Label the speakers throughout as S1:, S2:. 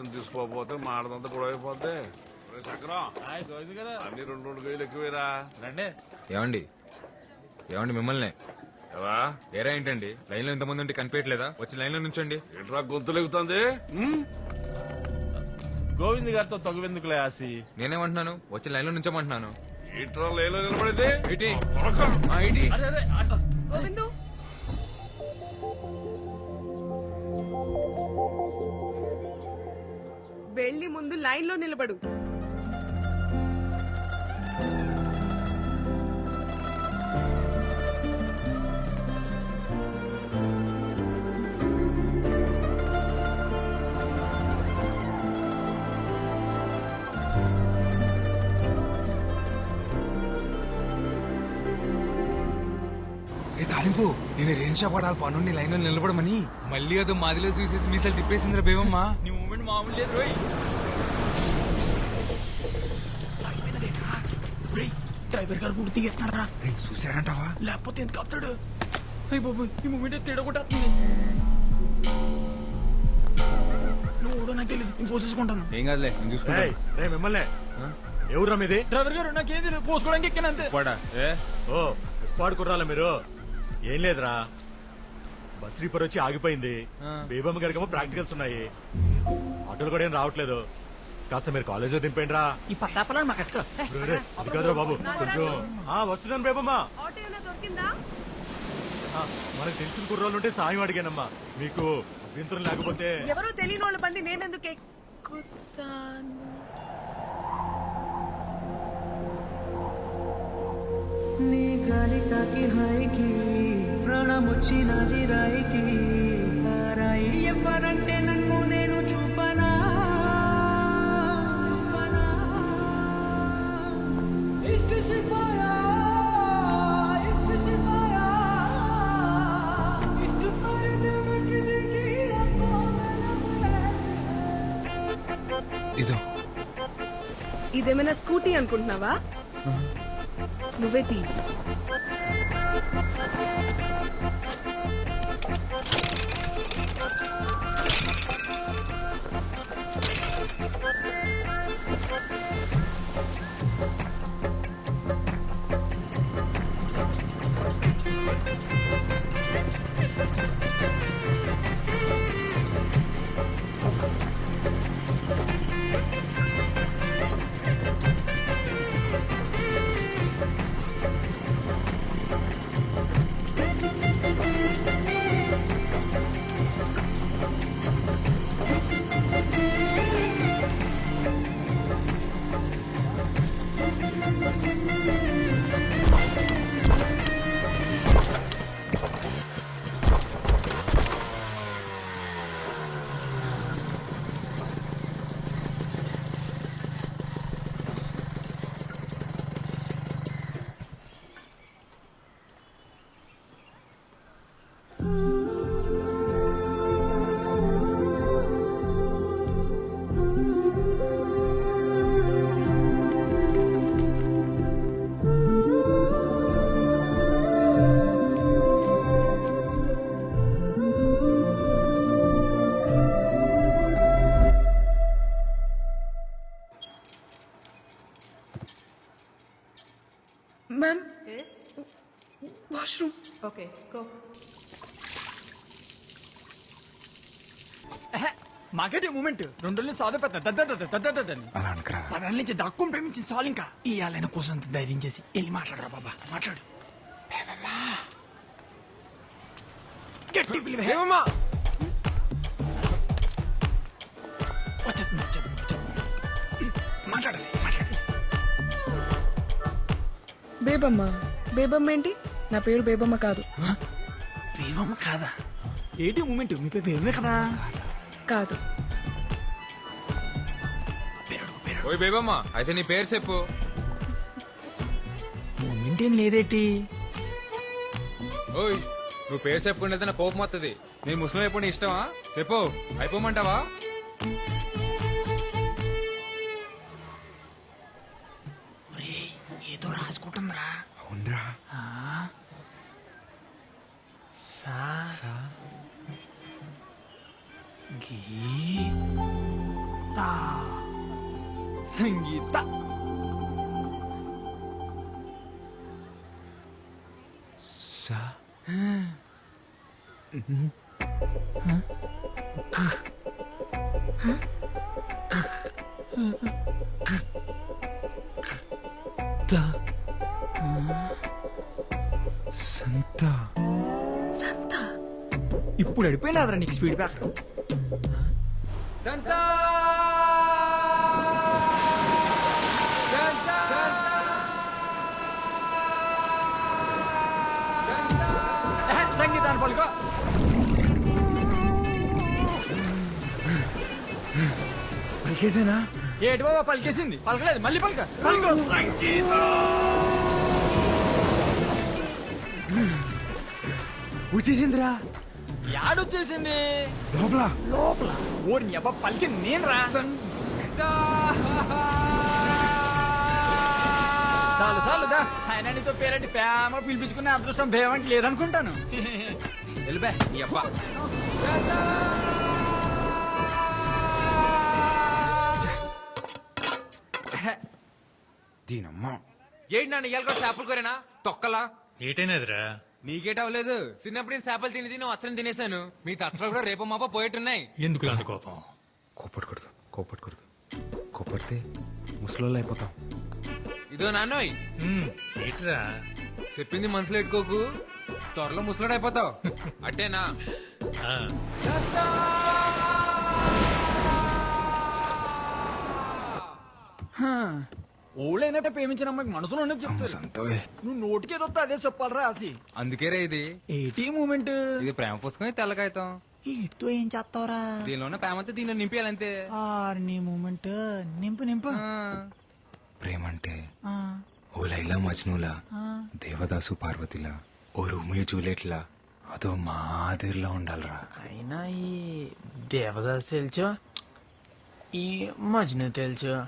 S1: Ration తీసుకోకపోతే మాడదంతా చక్రం అన్ని రెండు రెండు వేలు ఎక్కువేరా.
S2: రండి.
S3: ఏమండి? ఏమండి మిమ్మల్ని?
S1: ఎలా
S3: వేరే ఏంటండి? లైన్లో ఇంతమంది ఉంటే కనిపించట్లేదా? వచ్చి లైన్లో నుంచండి.
S1: ఎట్రా గొంతు లెగుతుంది?
S2: గోవింద్ గారితో తగువెందుకులే ఆసి?
S3: నేనేమంటున్నాను? వచ్చి లైన్లో నుంచోమంటున్నాను.
S1: ఇట్రా లేలో నిలబడింది?
S3: ఏంటి
S1: త్వరగా.
S3: ఆ, ఏంటి
S4: ముందు లైన్లో నిలబడు.
S3: ఏ తాలింపు? నేను పడాలి పనుండి లైన్లో నిలబడమని. మళ్ళీ అదో మాదిలో చూసేసి మీసాలు తిప్పేసిందిరా బేవమ్మా.
S2: నీ మూమెంట్ మామూలు లేదు రోయ్. డ్రైవర్ గారు కూడా దిగేస్తున్నారా?
S3: చూసాడంటావా
S2: లేకపోతే ఎందుకు ఆపుతాడు? అయ్యి బాబు ఈ మూమెంట్ తిడగొట్టేస్తుంది. నువ్వు కూడా నాకు తెలియదు నేను పోసేసుకుంటాను
S3: ఏం కాదులే నేను చూసుకుంటా
S5: ఏయ్, రే మిమ్మల్ని. ఎవరురా మీది?
S2: డ్రైవర్ గారు నాకేం తెలియదు పోసుకోవడానికి ఎక్కిన అంతే.
S3: పడా? ఏ?
S5: ఓ పాడుకుర్రాలా మీరు? ఏం లేదురా. బస్ రీపర్ వచ్చి ఆగిపోయింది. బేబమ్మ గారికేమో ప్రాక్టికల్స్ ఉన్నాయి. ఆటోలు కూడా ఏం రావట్లేదు. కాస్త మీరు కాలేజ్లో దింపండి రా
S2: ఈ పట్టాపలని మాకు ఎక్కడ?
S5: అది కాదురా బాబు కొంచెం ఆ వస్తున్నాను బేబమ్మ
S4: ఆటో ఏమైనా దొరికిందా?
S5: ఆ, మనకు తెలిసిన కుర్రాళ్ళు ఉంటే సాయం అడిగానమ్మా. మీకు అభ్యంతరం లేకపోతే
S4: ఎవరో తెలియని వాళ్ళ బండి నేనెందుకు ఎక్కుతాను?
S6: నీ గాలి తాకి హాయికి ప్రాణమొచ్చినది రాయికి.
S3: ఇదో.
S4: ఇదేమైనా స్కూటీ అనుకుంటున్నావా? నువ్వే తీ
S6: ఓకే గో
S2: మాకేటి మూమెంట్? రెండు రోజులు సాధ పెద్ద
S3: అలా అనకరా.
S2: పదాల నుంచి దాక్కుని ప్రేమించిన సాల్ ఇంకా ఇయ్యాలైన కోసం ధైర్యం చేసి వెళ్ళి మాట్లాడరా బాబా మాట్లాడు. గట్టి పిలివే. వచ్చేస్తుంది వచ్చేస్తుంది వచ్చేస్తుంది మాట్లాడసి మాట్లాడసి
S4: బేబమ్మ బేబమ్మ ఏంటి? నా పేరు బేబమ్మ కాదు.
S2: పేరమ్మ కాదా? ఏంటి మూమెంట్? మీ పేరు పేరుమే కదా?
S4: కాదు.
S2: పేరు పేరు
S3: ఓయ్ బేబమ్మా అయితే నీ పేరు చెప్పు.
S2: మూమెంట్ ఏం లేదేటి?
S3: ఓయ్ నువ్వు పేరు చెప్పుకుంటే నా కోపం వస్తుంది నేను ముస్లిం అయిపోయి ఇష్టమా? చెప్పు అయిపోమంటావా?
S2: ఒరేయ్, ఏదో రాసుకుంటుందిరా. 온다. 아. 사.
S3: 사. 기.
S2: 다. 생기다.
S3: 사. 응. 응. 응?
S2: 응?
S4: 응? 응?
S2: 응? 응?
S3: 응? సంత.
S4: సంత?
S2: ఇప్పుడు అడిపోయినాదరా నీకు స్పీడ్ బ్రేకర్
S3: సంత!
S2: సంగీతాన్ని పలుకో.
S3: పలికేసేనా
S2: ఏటి బాబా పలికేసింది. పలకలేదు మళ్ళీ పలక. పలుకో.
S3: వచ్చేసిందిరా
S2: యాడొచ్చేసింది
S3: లోపల.
S2: లోపల? ఓరి అబ్బా పలికింది నేను రా చాలు చాలు దా. ఆయన నీతో పేరంటి ప్రేమ పిలిపించుకునే అదృష్టం భేమంటి లేదనుకుంటాను.
S3: వెళ్ళిపే నీ అబ్బా. దీనమ్మ. ఏంటి నాన్న ఇవాళ కూడా చేపలు కోరేనా? తొక్కలా?
S7: ఏటైనదిరా
S3: నీకేట అవ్వలేదు చిన్నప్పుడు నేను చేపలు తిని తిని వచ్చని తినేసాను మీ తచ్చలు కూడా రేపు మాప పోయేట్టున్నాయి.
S7: ఎందుకు అంత కోపం?
S3: కోపడకూడదు కోపడకూడదు. కోపడితే ముసలోళ్ళు అయిపోతాం. ఇదో నాన్నోయ్.
S7: ఏట్రా?
S3: చెప్పింది మనసులో పెట్టుకోకు. త్వరలో ముసలోడు అయిపోతావు. అట్టేనా?
S7: ఆ,
S2: ఓళ్ళైనట్టే ప్రేమించిన అమ్మాయికి మనసులో ఉన్నది చెప్తారు. నువ్వు నోటికేదో అదే చెప్పాలరా ఆసి.
S3: అందుకే రే ఇది.
S2: ఏటీ మూమెంట్?
S3: ఇది ప్రేమ పుస్తకం తెల్ల కాగితం.
S2: వీటితో ఏం చేస్తావురా?
S3: దీనిలోనే ప్రేమ అంతా దీనిలో నింపేయాలంతే.
S2: నీ మూమెంట్. నింపు నింపు.
S3: ప్రేమ అంటే
S2: ఆ,
S3: ఓ లైలా మజ్నులా
S2: ఆ.
S3: దేవదాసు పార్వతిలా ఓ రోమియో జూలియట్లా. అదో మాదిరిలా ఉండాలిరా.
S2: అయినా ఈ దేవదాస్ తెలుసు ఈ మజ్ను తెలుసు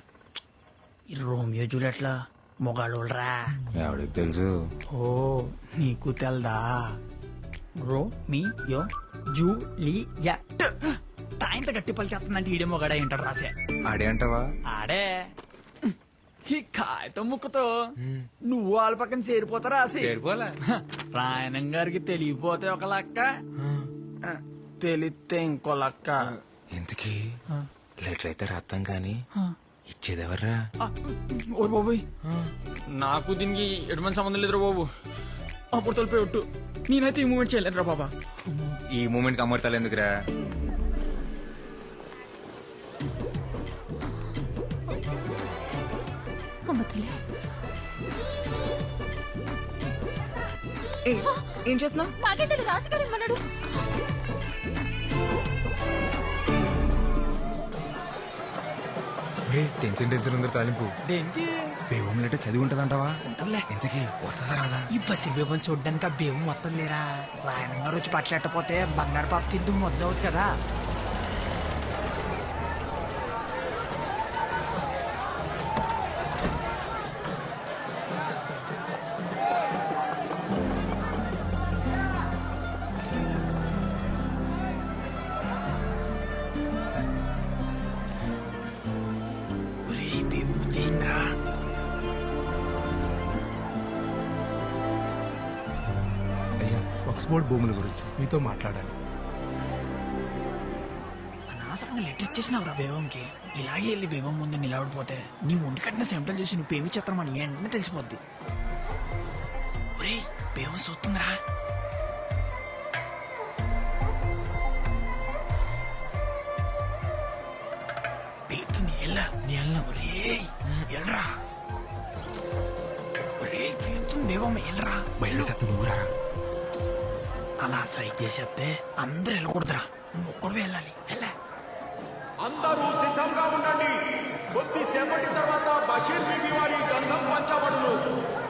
S2: ఈ రోమియో జూలెట్లా మొగాళ్ళరా
S3: ఎవడికి తెలుసు?
S2: ఓ నీకు తెల్దా? Romeo Juliet. తాయింత గట్టి పలికేస్తుందంటే ఈడే మొగాడే ఏంటాడు రాసే
S3: ఆడే అంటావా?
S2: ఆడే. ఈ కాగితం ముక్కతో నువ్వు వాళ్ళ పక్కన చేరిపోతా రాసి
S3: చేరిపోలే
S2: రాయణం గారికి తెలియపోతే ఒక లక్క. తెలిస్తే ఇంకో లక్క.
S3: ఇంతకీ లెటర్ అయితే రాస్తాం కానీ ఇచ్చేదెవర్రా?
S2: ఆ, ఓ బాబోయ్. నాకు దీనికి ఎటువంటి సంబంధం లేదురా బాబు. అప్పుడు తొలిపోయి ఒట్టు. నేనైతే ఈ మూమెంట్ చేయలేదురా బాబా.
S3: ఈ మూమెంట్కి అమర్తాలు ఎందుకురా
S4: ఏ ఏం చేస్తున్నావు?
S8: నాకే తెలియదు రాసిగారు
S3: టెన్షన్ టెన్షన్ ఉందరు తాలింపు.
S2: దేనికి?
S3: బేవం లెటర్ చదివి ఉంటదంటావా
S2: ఉంటదిలే.
S3: ఇంతకీ వస్తుందా రాదా?
S2: ఈ బసి బేబం చూడ్డానికి ఆ బేబు మొత్తం లేరా రాయణం గారు వచ్చి పట్లెట్టపోతే బంగారు పాప తిద్దు మొదలవుతుంది కదా.
S9: ఆక్స్ఫోర్డ్ భూముల గురించి మీతో మాట్లాడాలి.
S2: అనవసరంగా లెటర్ ఇచ్చేసినావురా బేబంకి ఇలాగే వెళ్ళి బేబం ముందు నిలబడిపోతే నీ ఒంటి కట్టిన సెంటల్ చేసి నువ్వు పేమి చేస్తామని వెంటనే తెలిసిపోద్ది. ఒరేయ్ బేబం చూస్తుందిరా పిలుస్తుంది ఎల్లా నీ ఎల్లా ఒరేయ్ ఎల్రా ఒరేయ్ పిలుస్తుంది దేవమ్మ ఎల్రా
S3: బయలు సత్తు నువ్వురా
S2: అలా సైడ్ చేసేస్తే అందరు వెళ్ళకూడదురా. ఒక్కడు వెళ్ళాలి. వెళ్ళా.
S5: అందరూ సిద్ధంగా ఉండండి. కొద్దిసేపటి తర్వాత బషీర్ బీబీ వారి గంధం పంచబడును.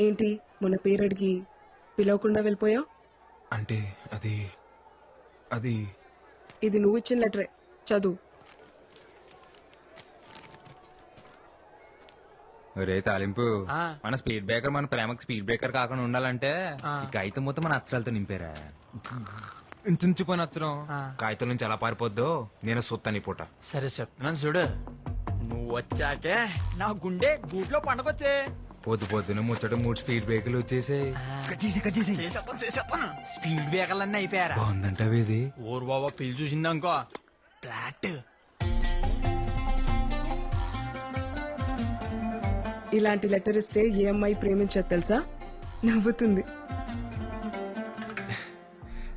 S4: ఏంటి? మొన్న పేరు అడిగి పిలవకుండా వెళ్ళిపోయావు?
S3: అంటే అది అది
S4: ఇది నువ్వు ఇచ్చిన లెటరే. చదువు.
S3: ఒరే తాలింపు.
S2: ఆ.
S3: మన స్పీడ్ బ్రేకర్ మన ప్రేమకు స్పీడ్ బ్రేకర్ కాకుండా ఉండాలంటే ఈ కాగితం మొత్తం మన అక్షరాలతో నింపారా. ఇంచు పని అక్షరం కాగితం నుంచి ఎలా పారిపోద్దో నేను సుత్తాను ఈ పూట.
S2: సరే చెప్తున్నాను చూడు. నువ్వు వచ్చాకే నా గుండె గూట్లో పండగొచ్చే.
S3: పొద్దు పొద్దున ముచ్చట మూడు స్పీడ్ బ్రేకర్లు వచ్చేసాయి.
S2: చేసేస్తాను చేసేస్తాను స్పీడ్ బ్రేకర్లన్నీ అయిపోయారా?
S3: బాగుందంట ఇది?
S2: ఊరు బాబా పెళ్ళి చూసిందనుకో ఫ్లాట్.
S4: ఇలాంటి లెటర్ ఇస్తే ఏ అమ్మాయి ప్రేమించదు తెలుసా? నవ్వుతుంది.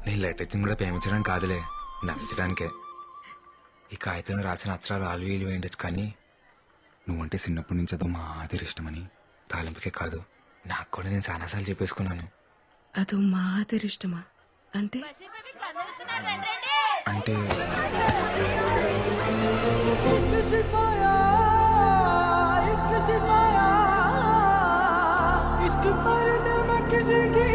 S3: నేను లెటర్ ఇచ్చింది కూడా ప్రేమించడం కాదులే నమ్మించడానికే ఈ కాగితం రాసిన అక్షరాలు ఆలు వీలు వేయండొచ్చు కానీ నువ్వంటే చిన్నప్పటి నుంచి అదో మా ఆదిరి ఇష్టమని తాలింపుకే కాదు నాకు కూడా నేను చాలాసార్లు చెప్పేసుకున్నాను.
S4: అదో మా ఇష్టమా? అంటే?
S3: అంటే
S6: इश्क सिखाया इश्क सिखाया इश्क पर मैं किसी की